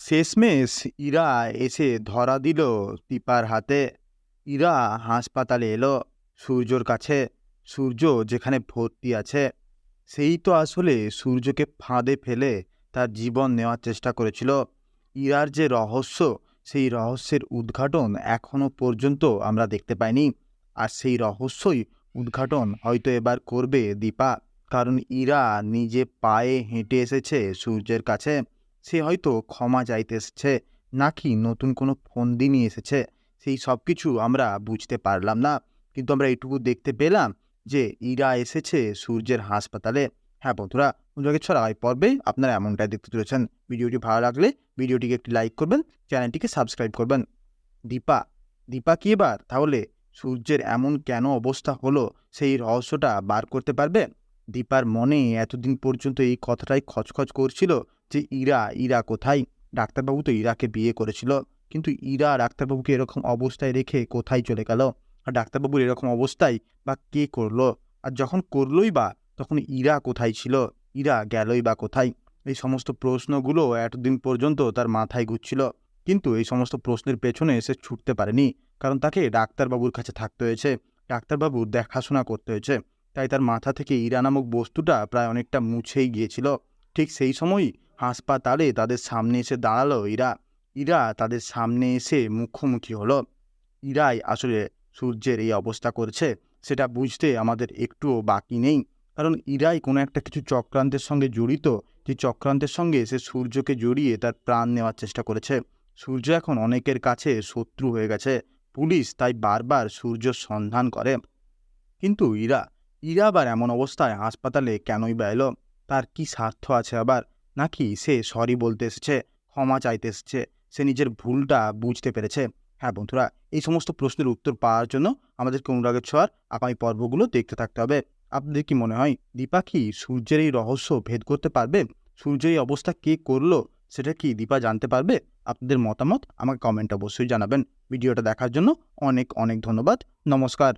শেষমেশ ইরা এসে ধরা দিল দীপার হাতে। ইরা হাসপাতালে এলো, সূর্যর কাছে। সূর্য যেখানে ভর্তি আছে, সেই তো আসলে সূর্যকে ফাঁদে ফেলে তার জীবন নেওয়ার চেষ্টা করেছিল। ইরার যে রহস্য, সেই রহস্যের উদ্ঘাটন এখনও পর্যন্ত আমরা দেখতে পাইনি। আর সেই রহস্যই উদ্ঘাটন হয়তো এবার করবে দীপা, কারণ ইরা নিজে পায়ে হেঁটে এসেছে সূর্যের কাছে। সে হয়তো ক্ষমা চাইতে এসেছে, নাকি নতুন কোনো ফন্দি নিয়ে এসেছে, সেই সব কিছু আমরা বুঝতে পারলাম না। কিন্তু আমরা এইটুকু দেখতে পেলাম যে ইরা এসেছে সূর্যের হাসপাতালে। হ্যাঁ বন্ধুরা বন্ধুরাকে ছড়া এই পর্বে আপনারা এমনটাই দেখতে চলেছেন। ভিডিওটি ভালো লাগলে ভিডিওটিকে একটি লাইক করবেন, চ্যানেলটিকে সাবস্ক্রাইব করবেন। দীপা দীপা কি এবার? তাহলে সূর্যের এমন কেন অবস্থা হলো? সেই রহস্যটা বার করতে পারবে? দীপার মনে এতদিন পর্যন্ত এই কথাটাই খচখচ করছিল যে, ইরা ইরা কোথায়? ডাক্তারবাবু তো ইরাকে বিয়ে করেছিল, কিন্তু ইরা ডাক্তারবাবুকে এরকম অবস্থায় রেখে কোথায় চলে গেল? আর ডাক্তারবাবুর এরকম অবস্থায় বা কে করল? আর যখন করলোই বা, তখন ইরা কোথায় ছিল? ইরা গেলই বা কোথায়? এই সমস্ত প্রশ্নগুলো এতদিন পর্যন্ত তার মাথায় ঘুরছিল। কিন্তু এই সমস্ত প্রশ্নের পেছনে সে ছুটতে পারেনি, কারণ তাকে ডাক্তারবাবুর কাছে থাকতে হয়েছে। ডাক্তারবাবুর দেখাশোনা করতে হয়েছে। তাই তার মাথা থেকে ইরা নামক বস্তুটা প্রায় অনেকটা মুছেই গিয়েছিল। ঠিক সেই সময়ই হাসপাতালে তাদের সামনে এসে দাঁড়াল ইরা। ইরা তাদের সামনে এসে মুখোমুখি হলো। ইরাই আসলে সূর্যের এই অবস্থা করছে, সেটা বুঝতে আমাদের একটুও বাকি নেই। কারণ ইরাই কোনো একটা কিছু চক্রান্তের সঙ্গে জড়িত, যে চক্রান্তের সঙ্গে সে সূর্যকে জড়িয়ে তার প্রাণ নেওয়ার চেষ্টা করেছে। সূর্য এখন অনেকের কাছে শত্রু হয়ে গেছে। পুলিশ তাই বারবার সূর্যর সন্ধান করে। কিন্তু ইরা ইরা আবার এমন অবস্থায় হাসপাতালে কেনই বা এলো? তার কি স্বার্থ আছে আবার? নাকি সে সরি বলতে এসেছে, ক্ষমা চাইতে এসেছে, সে নিজের ভুলটা বুঝতে পেরেছে? হ্যাঁ বন্ধুরা, এই সমস্ত প্রশ্নের উত্তর পাওয়ার জন্য আমাদেরকে অনুরাগের ছোঁয়ার আগামী পর্বগুলো দেখতে থাকতে হবে। আপনাদের কি মনে হয়, দীপা কি সূর্যের এই রহস্য ভেদ করতে পারবে? সূর্যের এই অবস্থা কে করল, সেটা কি দীপা জানতে পারবে? আপনাদের মতামত আমাকে কমেন্ট অবশ্যই জানাবেন। ভিডিওটা দেখার জন্য অনেক অনেক ধন্যবাদ। নমস্কার।